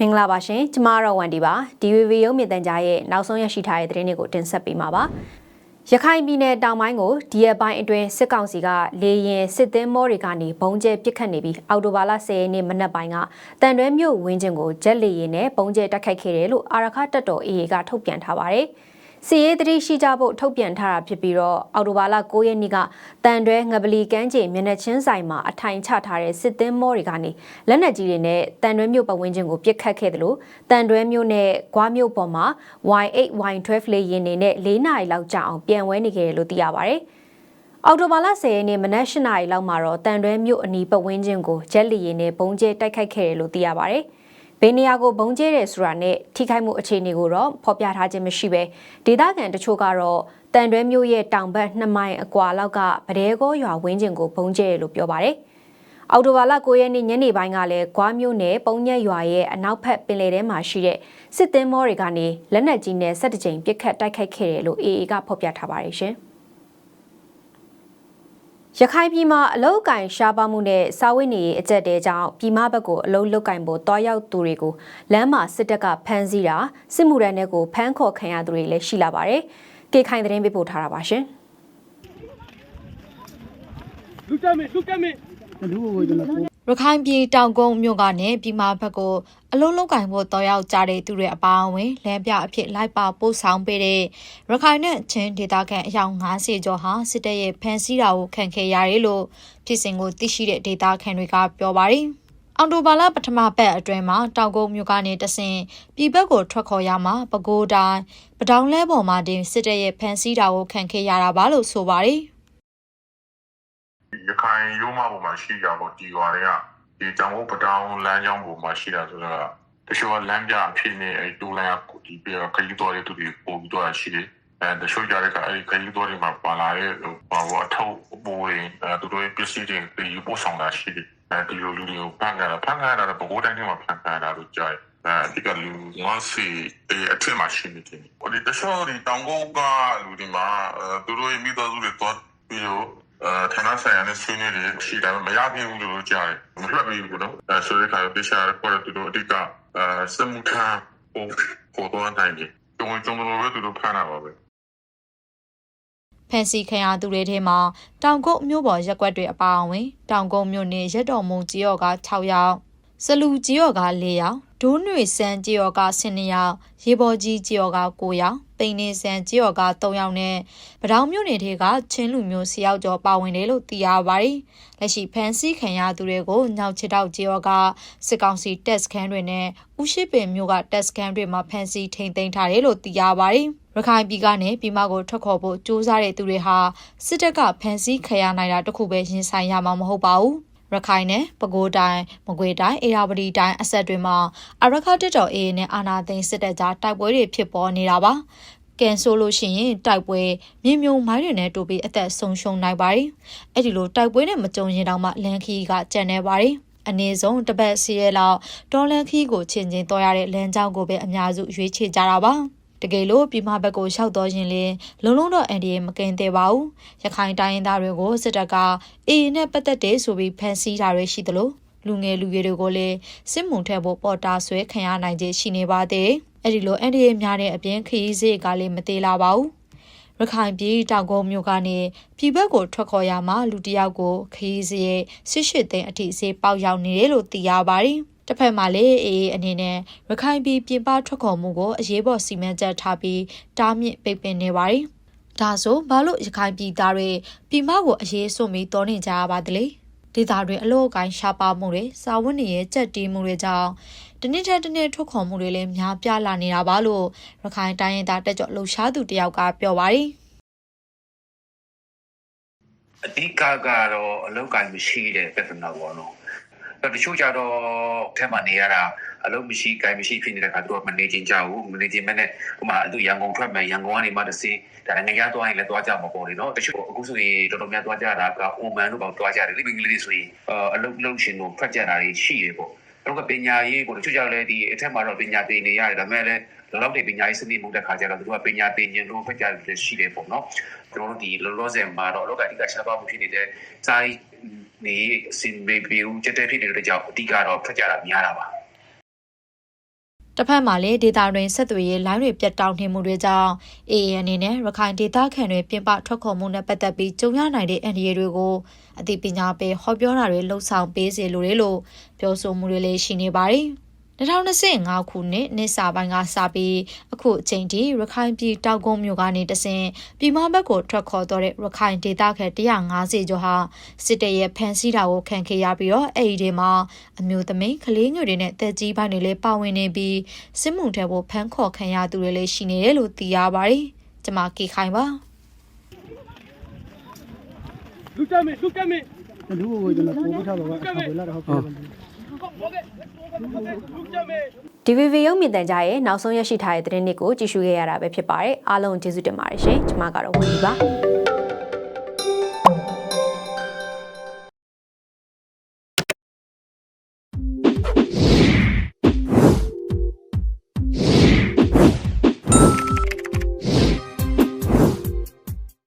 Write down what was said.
မင်္ဂလာပါရှင်ကျမကတော့ဝန်ဒီပါ DVB ရုံးမြင့်တန်ကြားရဲ့နောက်ဆုံးရရှိထားတဲ့သတင်းတွေကိုတင်ဆက်ပေးမှာပါရခိုင်ပြည်နယ်တောင်ပိုင်းကိုဒီရက်ပိုင်းအတွင်းစစ်ကောင်စီကလေရင်စစ်သင်းမောတွေကနေဘုံကျဲပစ်ခတ်နေပြီးအော်တိုဘာလ10ရက်နေ့မနက်ပိုင်းကတန်တွဲမြို့ဝင်းကျင်ကိုဂျက်လေရင်နဲ့ဘုံကျဲတိုက်ခိုက်ခဲ့တယ်လို့အာရခတပ်တော် AA ကထုတ်ပြန်ထားပါတယ်။ စီရေးသတိရှိကြဖို့ထုတ်ပြန်ထားတာဖြစ်ပြီးတော့အော်တိုဘာလ9ရက်နေ့ကတန်တွဲငပလီကမ်းခြေမျက်နှာချင်းဆိုင်မှာအထိုင်ချထားတဲ့စစ်သင်းမောတွေကနေလက်နက်ကြီးတွေနဲ့တန်တွဲမြို့ပတ်ဝန်းကျင်ကိုပစ်ခတ်ခဲ့တယ်လို့တန်တွဲမြို့နဲ့ဂွားမြို့ပေါ်မှာ Y8 Y12 လေယာဉ်တွေနဲ့၄နာရီလောက်ကြာအောင်ပြန်ဝဲနေခဲ့တယ်လို့သိရပါဗျ။အော်တိုဘာလ10ရက်နေ့မနက်၈နာရီလောက်မှာတော့တန်တွဲမြို့အနီးပတ်ဝန်းကျင်ကိုဂျက်လီရင်နဲ့ဘုံကျဲတိုက်ခိုက်ခဲ့တယ်လို့သိရပါဗျ။ ဘယ်နေရာကိုဘုံကျဲတယ်ဆိုတာနဲ့ထိခိုက်မှုအခြေအနေကိုတော့ဖော်ပြထားခြင်းမရှိပဲဒေသခံတချို့ကတော့တန်တွဲမျိုးရဲ့တောင်ဘက်2မိုင်အကွာလောက်ကဗဒဲကောရွာဝင်းကျင်ကိုဘုံကျဲတယ်လို့ပြောပါတယ်။အော်တိုဘာလ9ရက်နေ့ညနေပိုင်းကလည်းဂွားမျိုးနယ်ပုံညက်ရွာရဲ့အနောက်ဘက်ပင်လယ်ထဲမှာရှိတဲ့စစ်သင်းမောတွေကနေလက်နက်ကြီးနဲ့ဆက်တကြိမ်ပစ်ခတ်တိုက်ခိုက်ခဲ့တယ်လို့ AA ကဖော်ပြထားပါတယ်ရှင်။ ရခိုင်ပြည်မှာအလုတ်ကင်ရှားပါမှုနဲ့စာဝတ်နေရေးအကျက်တဲကြောင့်ပြည်မဘက်ကိုအလုတ်လုတ်ကင်ဖို့တွားရောက်သူတွေကိုလမ်းမှာစစ်တပ်ကဖမ်းဆီးတာစစ်မှုရန်တွေကိုဖမ်းခေါ်ခံရသူတွေလည်းရှိလာပါတယ်။ကေခိုင်သတင်းပေးပို့ထားတာပါရှင်။လူတမေလူတမေလူကိုကျွန်တော် ရခိုင်ပြည်တောင်ကုန်းမြို့ကနေပြည်မဘက်ကိုအလုံးလုံးကင်ဖို့တော်ရောက်ကြတဲ့သူတွေအပါအဝင်လမ်းပြအဖြစ်လိုက်ပါပို့ဆောင်ပေးတဲ့ရခိုင်နဲ့ချင်းဒေသခံအယောက်90ကျော်ဟာစစ်တပ်ရဲ့ဖမ်းဆီးတာကိုခံခဲ့ရတယ်လို့ပြည်စင်ကိုသိရှိတဲ့ဒေသခံတွေကပြောပါတယ်။အော်တိုဘာလပထမပတ်အတွင်းမှာတောင်ကုန်းမြို့ကနေတဆင်ပြည်ဘက်ကိုထွက်ခေါ်ရမှာပဲခူးတိုင်းပတောင်လဲပေါ်မှာတင်စစ်တပ်ရဲ့ဖမ်းဆီးတာကိုခံခဲ့ရတာပါလို့ဆိုပါတယ်။ ရခိုင်ရိုးမပေါ်မှာရှိကြပေါ့ဒီရွာတွေကဒီတောင်ကုန်းပတောင်လမ်းကြောင်းပေါ်မှာရှိတာဆိုတော့တချို့ကလမ်းပြအဖြစ်နဲ့အဲတူလမ်းကဒီပြခရီးတော်တွေသူတွေပို့ပြီးတော့ရှိတယ်အဲတချို့ကြတဲ့ကအဲဒီခရီးတော်တွေမှာပါလာတဲ့ဟိုဘာဘောအထောက်အပိုးတွေအဲသူတို့ပစ္စည်းတွေပြီးပို့ဆောင်တာရှိတယ်အဲဒီလိုလူတွေကိုဖန်ကြတာဖန်ကြတာတော့ဘကိုးတိုင်းထဲမှာဖန်ကြတာလို့ကြားတယ်အဲဒီကလူငါစီအထက်မှာရှိနေတယ်ဟိုဒီတချို့ဒီတောင်ကုန်းကလူတွေမှာသူတို့မိသားစုတွေတော့ပြီးတော့ အဲဌာနဆိုင်ရာနဲ့ဆွေးနွေးတယ်ရှိတယ်မရပြဘူးလို့ကြားတယ်မလွတ်ဘူးဘူးနော်အဲဆိုတဲ့ခါတေချာပေါ်တူတို့အဓိကအဲစမှုထမ်းဟိုပေါ်တော့တိုင်းတယ်ကျုံကျုံလို့ပဲသူတို့ဖမ်းတာပါပဲဖန်စီခံရသူတွေထဲမှာတောင်ကုတ်မြို့ပေါ်ရက်ကွက်တွေအပါအဝင် တောင်ကုတ်မြို့နယ်ရက်တော်မုံကြီးရော်က6ယောက်စလူကြီးရော်က4ယောက်ဒိုးနွေစန်းကြီးရော်က12ယောက်ရေပေါ်ကြီးကြီးရော်က9ယောက် ပိန်နေစန်းကြီးရော်က3ယောက်နဲ့ပတောင်မြို့နယ်ထဲကချင်းလူမျိုး10ယောက်ကျော်ပါဝင်တယ်လို့သိရပါတယ်။လက်ရှိဖန်စီခံရသူတွေကိုညောင်ချစ်တောက်ကြီးရော်ကစစ်ကောင်စီတက်စခန်းတွေနဲ့ဥရှိပင်မြို့ကတက်စခန်းတွေမှာဖန်စီထိန်သိမ်းထားတယ်လို့သိရပါတယ်။ရခိုင်ပြည်ကနေပြည်မကိုထွက်ခေါ်ဖို့ကြိုးစားတဲ့သူတွေဟာစစ်တပ်ကဖမ်းဆီးခရရနိုင်တာတခုပဲရင်ဆိုင်ရမှာမဟုတ်ပါဘူး ရခိုင်နဲ့ပဲခူးတိုင်းမကွေတိုင်းအေရဝတီတိုင်းအဆက်တွေမှာအရခတက်တော်အေးနဲ့အာနာသိန်းစစ်တပ်ကြားတိုက်ပွဲတွေဖြစ်ပေါ်နေတာပါကန်ဆိုလို့ရှိရင်တိုက်ပွဲမြေမြုံမိုင်းတွေနဲ့တူပြီးအသက်ဆုံးရှုံးနိုင်ပါတယ်။အဲ့ဒီလိုတိုက်ပွဲနဲ့မကြုံရင်တောင်မှလန်ခီကကြံနေပါတယ်။အနည်းဆုံးတစ်ပတ်စီရဲလောက်ဒေါ်လန်ခီကိုချင်းချင်းတော်ရတဲ့လမ်းကြောင်းကိုပဲအများစုရွေးချယ်ကြတာပါ။ တကယ်လို့ပြည်မဘက်ကိုလျှောက်တော်ရင်လင်းလုံလုံတော့အန်ဒီရဲ့မကင်သေးပါဘူးရခိုင်တိုင်းရင်းသားတွေကိုစစ်တပ်ကအေးနဲ့ပတ်သက်တဲ့ဆိုပြီးဖမ်းဆီးတာတွေရှိသလိုလူငယ်လူရွယ်တွေကိုလည်းစစ်မှုထက်ဖို့ပေါ်တာဆွဲခံရနိုင်ခြင်းရှိနေပါသေးအဲ့ဒီလိုအန်ဒီရဲ့များတဲ့အပြင်ခရီးစေးကလည်းမသေးလာပါဘူးရခိုင်ပြည်တောင်ကုန်းမြို့ကနေပြည်ဘက်ကိုထွက်ခေါ်ရမှာလူတယောက်ကိုခရီးစရဲ့ဆစ်ရှိသိန်းအထိစေးပေါက်ရောက်နေတယ်လို့သိရပါတယ်။ တစ်ဖက်မှာလည်းအေးအနေနဲ့ရခိုင်ပြည်ပြင်ပထွက်ခေါ်မှုကိုအရေးပေါ်စီမံချက်ထားပြီးတားမြစ်ပိတ်ပင်နေပါတယ်။ဒါဆိုဘာလို့ရခိုင်ပြည်သားတွေပြည်မကိုအရေးစွန့်ပြီးတောနေကြရပါသလဲ။ဒေသတွင်အလို့အကိုင်းရှားပါမှုတွေစာဝတ်နေရဲ့ကြက်တီးမှုတွေကြောင့်တနည်းထက်တနည်းထွက်ခေါ်မှုတွေလည်းများပြားလာနေတာပါလို့ရခိုင်တိုင်းရင်းသားတက်ကြွလှုပ်ရှားသူတယောက်ကပြောပါတယ်။အဓိကကတော့အလောက်ကိုင်းမရှိတဲ့ပြဿနာပေါ့နော်အဲ့ တချို့ကြတော့ထဲမှာနေရတာအလုံးမရှိကိုင်းမရှိဖြစ်နေတဲ့ခါသူကမနေချင်းကြဘူးမနေချင်းမဲ့နဲ့ဟိုမှာသူရန်ကုန်ထွက်မယ်ရန်ကုန်ကနေမှတစ်စီးဒါငရသွားရင်လည်းသွားကြမှာပေါ့လေနော်တချို့အခုဆိုရင်တော်တော်များသွားကြတာကအိုမန်တို့ပေါ့သွားကြတယ်လိပင်ကလေးတွေဆိုရင်အလုံးလုံးရှင်တို့ထွက်ကြတာတွေရှိတယ်ပေါ့တော့ပညာရေးကိုတချို့ကြလည်းဒီအထက်မှာတော့ပညာသင်နေရတယ်ဒါပေမဲ့လည်းလောက်တဲ့ပညာရေးစနစ်မှုတဲ့ခါကျတော့သူကပညာသင်ခြင်းလို့ဖက်ကြတယ်ရှိတယ်ပေါ့နော်ကျွန်တော်တို့ဒီလောလောဆယ်မှာတော့လောကအဓိကရှားပါမှုဖြစ်နေတဲ့စာရေး နေအစင်ဘေဘီဦးချက်တဲ့ဖြစ်နေတဲ့ကြောင့်အဓိကတော့ဖက်ကြတာများတာပါတစ်ဖက်မှာလည်းဒေတာတွင်ဆက်သွယ်ရေးလိုင်းတွေပြတ်တောက်နေမှုတွေကြောင့် AA အနေနဲ့ရခိုင်ဒေသခံတွေပြင်ပထွက်ခေါ်မှုနဲ့ပတ်သက်ပြီးကြုံရနိုင်တဲ့အန္တရာယ်တွေကိုအသိပညာပေးဟောပြောတာတွေလှုံ့ဆော်ပေးစေလိုတယ်လို့ပြောဆိုမှုတွေလည်းရှိနေပါတယ်။ 2025ခုနှစ်နှစ်စာပိုင်းကစပြီးအခုအချိန်ထိရခိုင်ပြည်တောက်ကုန်းမြို့ကနေတဆင်ပြည်မဘက်ကိုထွက်ခေါ်တော့တဲ့ရခိုင်ဒေသခံ150ကျော်ဟာစစ်တပ်ရဲ့ဖမ်းဆီးတာကိုခံခဲ့ရပြီးတော့အဲ့ဒီထဲမှာအမျိုးသမီးကလေးငယ်တွေနဲ့တက်ကြီးပိုင်းတွေလည်းပါဝင်နေပြီးစစ်မှုထမ်းဖို့ဖမ်းခေါ်ခံရသူတွေလည်းရှိနေတယ်လို့သိရပါတယ်။ကျွန်မကေခိုင်ပါလူကြမေလူကြမေလူကိုကျွန်တော်ပို့ပေးထားတော့အခါဝေလာတော့ဟုတ်ပြီလူကြ မေ DVB ရုပ်မြင်သံကြားရဲ့နောက်ဆုံးရရှိထားတဲ့သတင်းတွေကိုကြည့်ရှုခဲ့ရတာပဲဖြစ်ပါတယ်အားလုံးကျေးဇူးတင်ပါတယ်ရှင်ကျွန်မကတော့ဝင်းကြီးပါ